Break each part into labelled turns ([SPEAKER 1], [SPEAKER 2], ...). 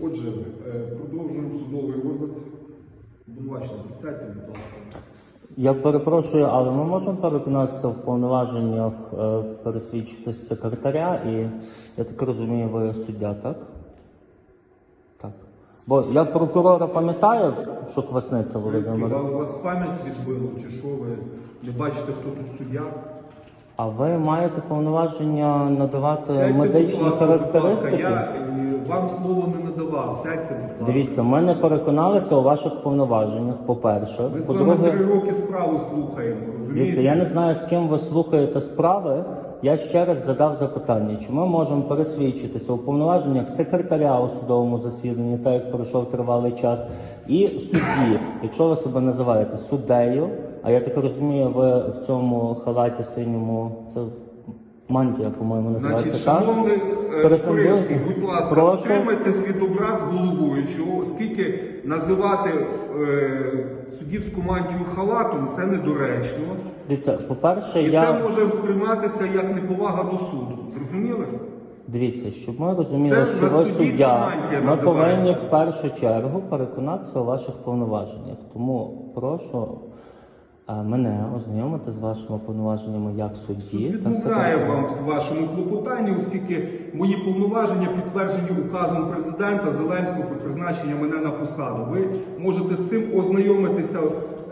[SPEAKER 1] Отже, е, продовжуємо судовий розгляд. Обвинувачення, присядьте, будь ласка.
[SPEAKER 2] Я перепрошую, але ми можемо переконатися в повноваженнях е, пересвідчити секретаря і я так розумію, ви суддя, так? Так. Бо я прокурора пам'ятаю, що Квасниця Володимир.
[SPEAKER 1] Вам у вас пам'ять відбило, чи що ви не бачите, хто тут суддя?
[SPEAKER 2] А ви маєте повноваження надавати
[SPEAKER 1] Сядьте, будь
[SPEAKER 2] медичні
[SPEAKER 1] ласка, будь ласка,
[SPEAKER 2] характеристики?
[SPEAKER 1] Я е, вам слово не надавав. Сядьте, будь ласка.
[SPEAKER 2] Дивіться, ми не переконалися у ваших повноваженнях, по-перше.
[SPEAKER 1] Ми з вами
[SPEAKER 2] По-друге,
[SPEAKER 1] три роки справу слухаємо, розумієте?
[SPEAKER 2] Дивіться, я не знаю, з ким ви слухаєте справи. Я ще раз задав запитання, чи ми можемо пересвідчитися у повноваженнях секретаря у судовому засіданні, так як пройшов тривалий час, і судді, якщо ви себе називаєте суддею, а я так розумію, ви в цьому халаті синьому, це мантія, по-моєму, називається
[SPEAKER 1] Значить,
[SPEAKER 2] так?
[SPEAKER 1] шановний е, будь ласка,
[SPEAKER 2] Прошу.
[SPEAKER 1] отримайте свідобраз головуючого, оскільки називати е, суддівську мантію халатом це недоречно.
[SPEAKER 2] Дивіться, по-перше,
[SPEAKER 1] І
[SPEAKER 2] я
[SPEAKER 1] це може сприйматися як неповага до суду. Зрозуміли?
[SPEAKER 2] Дивіться, щоб ми розуміли,
[SPEAKER 1] Це
[SPEAKER 2] що ви суддя,
[SPEAKER 1] мантія
[SPEAKER 2] ми
[SPEAKER 1] називається.
[SPEAKER 2] повинні в першу чергу переконатися у ваших повноваженнях. Тому прошу мене ознайомити з вашими повноваженнями як судді
[SPEAKER 1] Відмовляю
[SPEAKER 2] секретаря.
[SPEAKER 1] вам в вашому клопотанні, оскільки мої повноваження підтверджені указом президента Зеленського про призначення мене на посаду. Ви можете з цим ознайомитися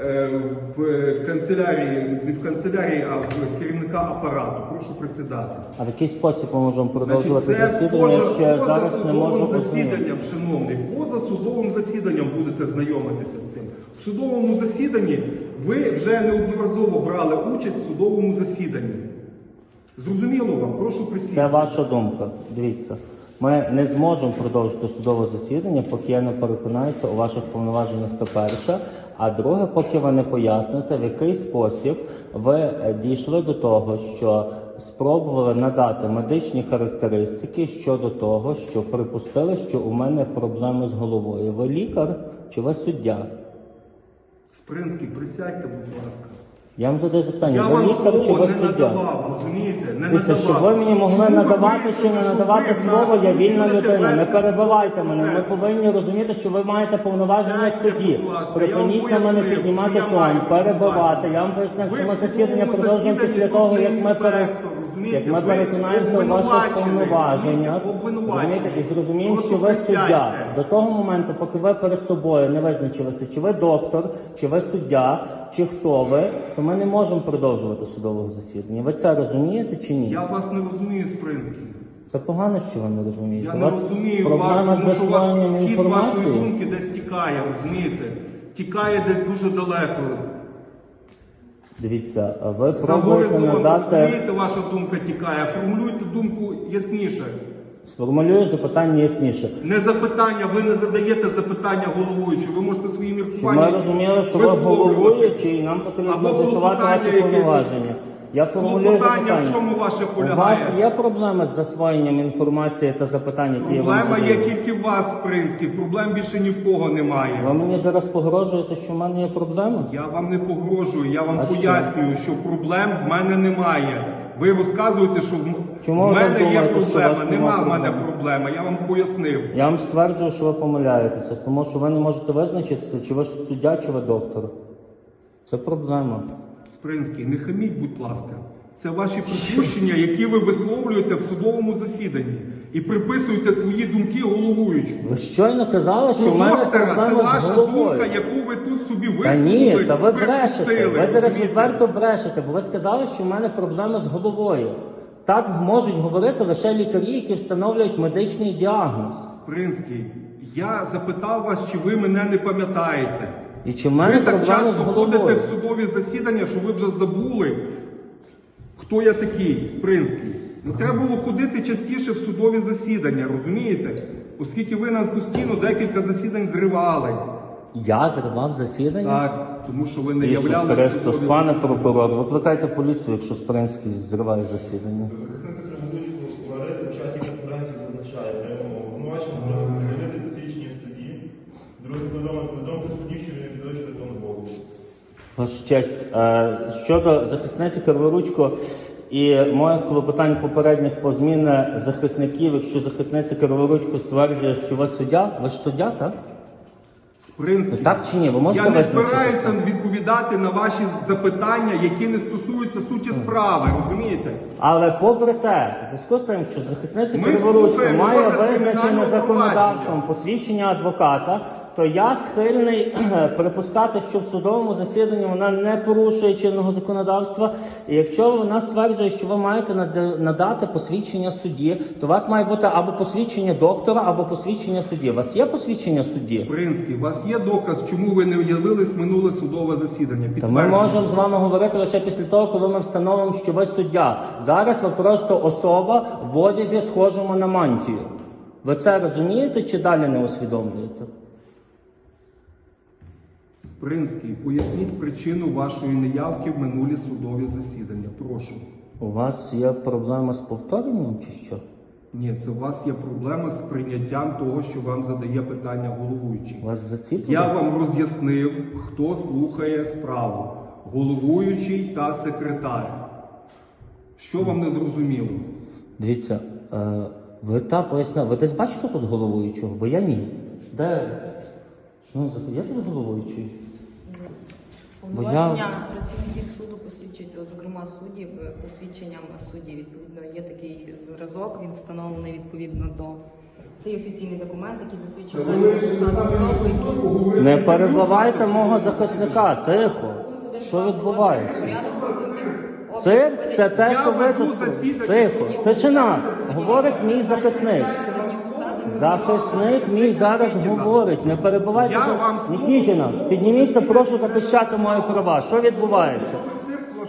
[SPEAKER 1] е, в канцелярії, не в канцелярії, а в керівника апарату. Прошу присідати.
[SPEAKER 2] А в який спосіб ми можемо продовжувати
[SPEAKER 1] Значить, це
[SPEAKER 2] засідання,
[SPEAKER 1] поза-
[SPEAKER 2] якщо я
[SPEAKER 1] поза
[SPEAKER 2] зараз не можу
[SPEAKER 1] засіданням, шановний, поза судовим засіданням будете знайомитися з цим. В судовому засіданні ви вже неодноразово брали участь в судовому засіданні. Зрозуміло вам? Прошу присісти.
[SPEAKER 2] Це ваша думка. Дивіться. Ми не зможемо продовжити судове засідання, поки я не переконаюся у ваших повноваженнях. Це перше. А друге, поки ви не поясните, в який спосіб ви е, дійшли до того, що спробували надати медичні характеристики щодо того, що припустили, що у мене проблеми з головою. Ви лікар чи ви суддя?
[SPEAKER 1] Спринський, присядьте, будь ласка.
[SPEAKER 2] Я вам задаю запитання,
[SPEAKER 1] Я
[SPEAKER 2] ви
[SPEAKER 1] вам
[SPEAKER 2] лікар чи
[SPEAKER 1] слово
[SPEAKER 2] ви
[SPEAKER 1] не
[SPEAKER 2] суддя?
[SPEAKER 1] надавав, розумієте? Не
[SPEAKER 2] Дивіться,
[SPEAKER 1] надавав.
[SPEAKER 2] щоб ви мені могли
[SPEAKER 1] Чому ви
[SPEAKER 2] надавати чи
[SPEAKER 1] вирішили,
[SPEAKER 2] не
[SPEAKER 1] що
[SPEAKER 2] надавати
[SPEAKER 1] ви в
[SPEAKER 2] слово,
[SPEAKER 1] нас
[SPEAKER 2] я вільна
[SPEAKER 1] будете
[SPEAKER 2] людина. Не
[SPEAKER 1] вести
[SPEAKER 2] перебивайте мене. Ми
[SPEAKER 1] процес?
[SPEAKER 2] повинні розуміти, що ви маєте повноваження
[SPEAKER 1] Сядьте,
[SPEAKER 2] судді.
[SPEAKER 1] будь ласка,
[SPEAKER 2] Припиніть на
[SPEAKER 1] вам
[SPEAKER 2] мене
[SPEAKER 1] пояснив,
[SPEAKER 2] піднімати
[SPEAKER 1] що я маю
[SPEAKER 2] тон, перебивати.
[SPEAKER 1] повноваження.
[SPEAKER 2] Я вам пояснив, що ми засідання продовжуємо після того, як ми пере...
[SPEAKER 1] розумієте?
[SPEAKER 2] як ми
[SPEAKER 1] Ви
[SPEAKER 2] переконаємося у ваших
[SPEAKER 1] обвинувачений,
[SPEAKER 2] повноваженнях.
[SPEAKER 1] обвинувачений.
[SPEAKER 2] Розумієте? І зрозуміємо, що ви суддя. До того моменту, поки ви перед собою не визначилися, чи ви доктор, чи ви суддя, чи хто ви, то ми не можемо продовжувати судове засідання. Ви це розумієте чи ні?
[SPEAKER 1] Я вас не розумію, Спринський.
[SPEAKER 2] Це погано, що ви не розумієте.
[SPEAKER 1] Я
[SPEAKER 2] У
[SPEAKER 1] не
[SPEAKER 2] вас
[SPEAKER 1] розумію
[SPEAKER 2] проблема
[SPEAKER 1] вас,
[SPEAKER 2] з
[SPEAKER 1] тому що у вас
[SPEAKER 2] засвоєнням
[SPEAKER 1] хід вашої
[SPEAKER 2] інформації.
[SPEAKER 1] думки десь тікає, розумієте? Тікає десь дуже далеко.
[SPEAKER 2] Дивіться, ви пробуєте надати.
[SPEAKER 1] розумієте, ваша думка тікає. Формулюйте думку ясніше.
[SPEAKER 2] Сформулюю запитання ясніше.
[SPEAKER 1] Не запитання, ви не задаєте запитання головуючу. Ви можете свої
[SPEAKER 2] Щоб ми розуміли, що ви головуючий, і нам потрібно
[SPEAKER 1] Або
[SPEAKER 2] з'ясувати ваші повноваження. Я формулюю
[SPEAKER 1] Клопотання в чому ваше
[SPEAKER 2] У вас
[SPEAKER 1] полягає?
[SPEAKER 2] є проблеми з засвоєнням інформації та запитань, які я вам
[SPEAKER 1] Проблема є тільки в вас, Спринський. Проблем більше ні в кого немає.
[SPEAKER 2] Ви мені зараз погрожуєте, що в мене є проблеми?
[SPEAKER 1] Я вам не погрожую, я вам
[SPEAKER 2] А що?
[SPEAKER 1] пояснюю, що проблем в мене немає. Ви розказуєте, що в, м-
[SPEAKER 2] Чому
[SPEAKER 1] в
[SPEAKER 2] ви
[SPEAKER 1] мене є
[SPEAKER 2] думаєте, що у
[SPEAKER 1] проблема.
[SPEAKER 2] вас
[SPEAKER 1] Нема
[SPEAKER 2] нема
[SPEAKER 1] в мене
[SPEAKER 2] проблем?
[SPEAKER 1] проблеми. Я вам пояснив.
[SPEAKER 2] Я вам стверджую, що ви помиляєтеся, тому що ви не можете визначитися, чи ви ж суддя, чи ви доктор. Це проблема.
[SPEAKER 1] Спринський, не хаміть, будь ласка. Це ваші припущення, які ви висловлюєте в судовому засіданні і приписуєте свої думки головуючому.
[SPEAKER 2] Ви щойно казали, що в мене
[SPEAKER 1] доктора це
[SPEAKER 2] проблеми з
[SPEAKER 1] ваша
[SPEAKER 2] головою.
[SPEAKER 1] думка, яку ви тут собі
[SPEAKER 2] Та
[SPEAKER 1] висловили.
[SPEAKER 2] ні, та ви брешете.
[SPEAKER 1] припустили,
[SPEAKER 2] Ви зараз
[SPEAKER 1] розумієте?
[SPEAKER 2] відверто брешете, бо ви сказали, що в мене проблеми з головою. Так можуть говорити лише лікарі, які встановлюють медичний діагноз.
[SPEAKER 1] Спринський, я запитав вас, чи ви мене не пам'ятаєте.
[SPEAKER 2] І чи в мене
[SPEAKER 1] Ви так
[SPEAKER 2] проблеми з
[SPEAKER 1] часто ходите в судові засідання, що ви вже забули, хто я такий, Спринський. Ну треба було ходити частіше в судові засідання, розумієте? Оскільки ви нас постійно декілька засідань зривали.
[SPEAKER 2] Я зривав засідання.
[SPEAKER 1] Так, тому що ви не
[SPEAKER 2] Ісус
[SPEAKER 1] являлися в
[SPEAKER 2] Христос,
[SPEAKER 1] судові
[SPEAKER 2] пане прокурор, викликайте поліцію, якщо Спринський зриває засідання.
[SPEAKER 3] Захисниця Кривозичку Лариса в чаті конференції зазначає, обвинувачення просить перевірити посвідчення судді. Друге, повідомити повідомити судді, що він не підвищує тон голову.
[SPEAKER 2] Ваша честь, е, щодо захисниці Криворучко, І моїх клопотань попередніх по зміни захисників, якщо захисниця Криворучко стверджує, що ви суддя, ви ж суддя, так?
[SPEAKER 1] Спринський.
[SPEAKER 2] Так чи ні? Ви можете
[SPEAKER 1] Я не
[SPEAKER 2] визначитися?
[SPEAKER 1] збираюся відповідати на ваші запитання, які не стосуються суті справи, розумієте?
[SPEAKER 2] Але попри те, в зв'язку з тим, що захисниця
[SPEAKER 1] Ми
[SPEAKER 2] Криворучко
[SPEAKER 1] слухаємо
[SPEAKER 2] має
[SPEAKER 1] розгляд
[SPEAKER 2] визначене законодавством посвідчення адвоката, то я схильний припускати, що в судовому засіданні вона не порушує чинного законодавства. І якщо вона стверджує, що ви маєте надати посвідчення судді, то у вас має бути або посвідчення доктора, або посвідчення судді. У вас є посвідчення судді?
[SPEAKER 1] Спринський, у вас є доказ, чому ви не явились минуле судове засідання?
[SPEAKER 2] Та ми можемо з вами говорити лише після того, коли ми встановимо, що ви суддя. Зараз ви просто особа в одязі схожому на мантію. Ви це розумієте чи далі не усвідомлюєте?
[SPEAKER 1] Спринський, поясніть причину вашої неявки в минулі судові засідання. Прошу.
[SPEAKER 2] У вас є проблема з повторенням чи що?
[SPEAKER 1] Ні, це у вас є проблема з прийняттям того, що вам задає питання головуючий.
[SPEAKER 2] Вас заціпили?
[SPEAKER 1] Я вам роз'яснив, хто слухає справу: головуючий та секретар. Що вам не зрозуміло?
[SPEAKER 2] Дивіться, е, ви та пояснили. Ви десь бачите тут головуючого? Бо я ні. Де? Ну, є тут головуючий? Бо я-
[SPEAKER 4] працівників суду посвідчуються, зокрема суддів, е, посвідченням судді. Відповідно, є такий зразок, він встановлений відповідно до. Це є офіційний документ, який засвідчує
[SPEAKER 2] Не перебивайте мого захисника, тихо. Що відбувається? Цирк це те, що ви тут. Тихо. Тишина. Говорить мій захисник. Захисник мій зараз говорить. Не перебивайте.
[SPEAKER 1] Я
[SPEAKER 2] за-
[SPEAKER 1] вам
[SPEAKER 2] Нікітіна, підніміться, прошу захищати мої права. Що відбувається?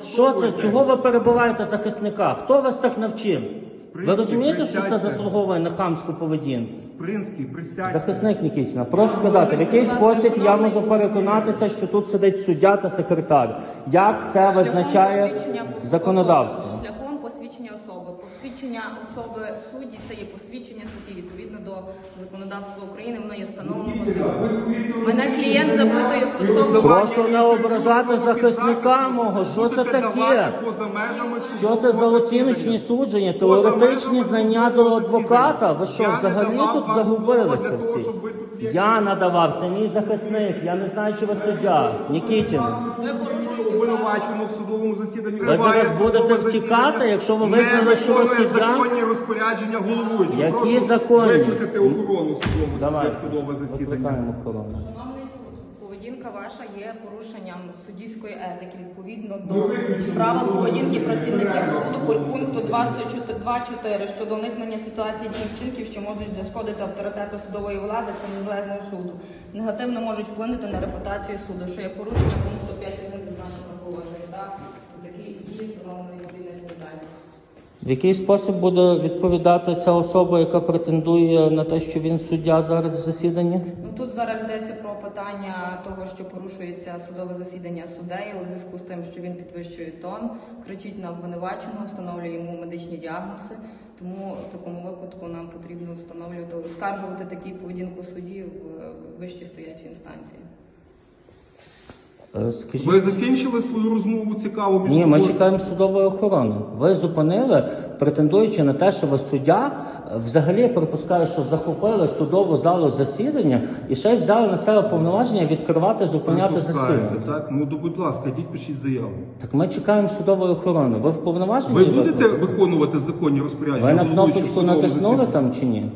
[SPEAKER 2] Що це? Чого ви перебиваєте захисника? Хто вас так навчив? Ви розумієте, що це заслуговує на хамську поведінку?
[SPEAKER 1] Спринський, присядьте.
[SPEAKER 2] Захисник Нікітіна, прошу сказати, в який спосіб я можу переконатися, що тут сидить суддя та секретар? Як це визначає законодавство?
[SPEAKER 4] Посвідчення особи. Судді це є посвідчення судді відповідно до законодавства України. Воно є встановлено. Мене клієнт запитує стосовно
[SPEAKER 2] Прошу не ображати захисника мого. Що це таке? Що це за оціночні судження, теоретичні знання до адвоката? Ви що, взагалі тут загубилися всі? Я надавав, це мій захисник. Я не знаю, чи ви суддя. Нікітін.
[SPEAKER 4] ви порушуєте
[SPEAKER 1] в судовому засіданні.
[SPEAKER 2] Ви зараз будете втікати, якщо ви визнали, що ви
[SPEAKER 1] законні розпорядження головуючого.
[SPEAKER 2] Які
[SPEAKER 1] Прошу
[SPEAKER 2] законні?
[SPEAKER 1] Викликати охорону в судовому судове засідання.
[SPEAKER 2] викликаємо охорону.
[SPEAKER 4] Шановний суд, поведінка ваша є порушенням суддівської етики відповідно
[SPEAKER 1] Ну,
[SPEAKER 4] до правил поведінки працівників суду по пункту 22.4 щодо уникнення ситуації дій вчинків, що можуть зашкодити авторитету судової влади та незалежного суду. Негативно можуть вплинути на репутацію суду, що є порушення пункту 5.1
[SPEAKER 2] В який спосіб буде відповідати ця особа, яка претендує на те, що він суддя зараз в засіданні?
[SPEAKER 4] Ну тут зараз йдеться про питання того, що порушується судове засідання суддею у зв'язку з тим, що він підвищує тон, кричить на обвинуваченого, встановлює йому медичні діагнози. Тому в такому випадку нам потрібно встановлювати, оскаржувати таку поведінку судді в вищій стоячій інстанції.
[SPEAKER 2] Е, Скажіть,
[SPEAKER 1] Ви закінчили свою розмову цікаву між
[SPEAKER 2] ні, ми чекаємо судової охорони. Ви зупинили, претендуючи на те, що ви суддя, взагалі я припускаю, що захопили судову залу засідання і ще й взяли на себе повноваження відкривати, зупиняти
[SPEAKER 1] Припускаєте,
[SPEAKER 2] засідання.
[SPEAKER 1] так? Ну, то, будь ласка, йдіть пишіть заяву.
[SPEAKER 2] Так ми чекаємо судової охорони. Ви в повноваженні?
[SPEAKER 1] Ви будете
[SPEAKER 2] викликати?
[SPEAKER 1] виконувати законні розпорядження?
[SPEAKER 2] Ви на
[SPEAKER 1] головуючого
[SPEAKER 2] кнопочку натиснули
[SPEAKER 1] засіданні?
[SPEAKER 2] там чи ні?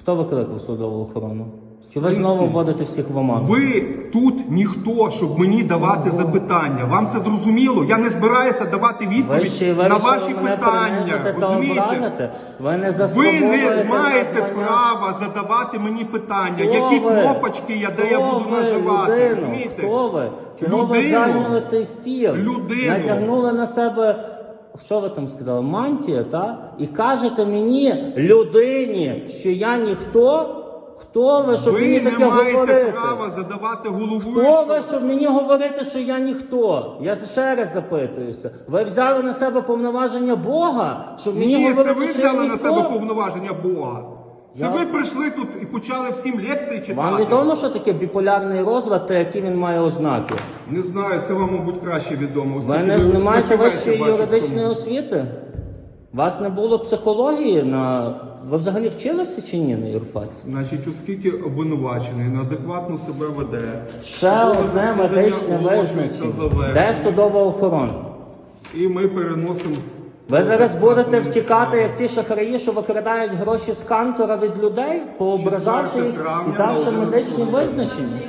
[SPEAKER 2] Хто викликав судову охорону? Чи ви знову вводите всіх в оману?
[SPEAKER 1] Ви тут ніхто, щоб мені давати запитання. Вам це зрозуміло? Я не збираюся давати
[SPEAKER 2] Ви
[SPEAKER 1] відповідь
[SPEAKER 2] ще й
[SPEAKER 1] на
[SPEAKER 2] вирішили
[SPEAKER 1] ваші
[SPEAKER 2] мене
[SPEAKER 1] питання.
[SPEAKER 2] та
[SPEAKER 1] Розумієте?
[SPEAKER 2] образити? Ви не
[SPEAKER 1] Ви
[SPEAKER 2] заслуговуєте
[SPEAKER 1] не
[SPEAKER 2] на
[SPEAKER 1] маєте
[SPEAKER 2] звання.
[SPEAKER 1] права задавати мені питання,
[SPEAKER 2] Хто
[SPEAKER 1] які
[SPEAKER 2] ви?
[SPEAKER 1] кнопочки я, де я
[SPEAKER 2] Хто
[SPEAKER 1] буду
[SPEAKER 2] ви,
[SPEAKER 1] наживати.
[SPEAKER 2] людино?
[SPEAKER 1] Розумієте?
[SPEAKER 2] Хто ви? Чого ви
[SPEAKER 1] Людину?
[SPEAKER 2] зайняли цей стіл?
[SPEAKER 1] Людину?
[SPEAKER 2] Натягнули на себе, що ви там сказали, мантія, та? І кажете мені, людині, що я ніхто? Хто ви, щоб
[SPEAKER 1] Ви
[SPEAKER 2] мені
[SPEAKER 1] не
[SPEAKER 2] таке
[SPEAKER 1] маєте
[SPEAKER 2] говорити?
[SPEAKER 1] права задавати
[SPEAKER 2] Хто ви, щоб мені говорити, що я ніхто? Я ще раз запитуюся. Ви взяли на себе повноваження Бога, щоб мені
[SPEAKER 1] Ні,
[SPEAKER 2] говорити,
[SPEAKER 1] це ви
[SPEAKER 2] що я
[SPEAKER 1] взяли на
[SPEAKER 2] ніхто?
[SPEAKER 1] себе повноваження Бога. Це
[SPEAKER 2] Я-
[SPEAKER 1] ви прийшли тут і почали всім лекції читати.
[SPEAKER 2] Вам відомо, що таке біполярний розлад та які він має ознаки?
[SPEAKER 1] Не знаю, це вам, мабуть, краще відомо.
[SPEAKER 2] Ви
[SPEAKER 1] оскільки
[SPEAKER 2] не, не маєте
[SPEAKER 1] фахівець,
[SPEAKER 2] вищої
[SPEAKER 1] я бачу, в
[SPEAKER 2] юридичної освіти? Вас не було психології на. Ви взагалі вчилися чи ні на юрфаці?
[SPEAKER 1] Значить, оскільки обвинувачений неадекватно себе веде,
[SPEAKER 2] Ще
[SPEAKER 1] судове
[SPEAKER 2] одне
[SPEAKER 1] засідання
[SPEAKER 2] медичне
[SPEAKER 1] оголошується
[SPEAKER 2] визначення.
[SPEAKER 1] завершеним,
[SPEAKER 2] Де судова охорона?
[SPEAKER 1] І ми переносимо.
[SPEAKER 2] Ви зараз будете втікати, як ті шахраї, що викрадають гроші з кантора від людей, поображавши їх і давши медичні визначення.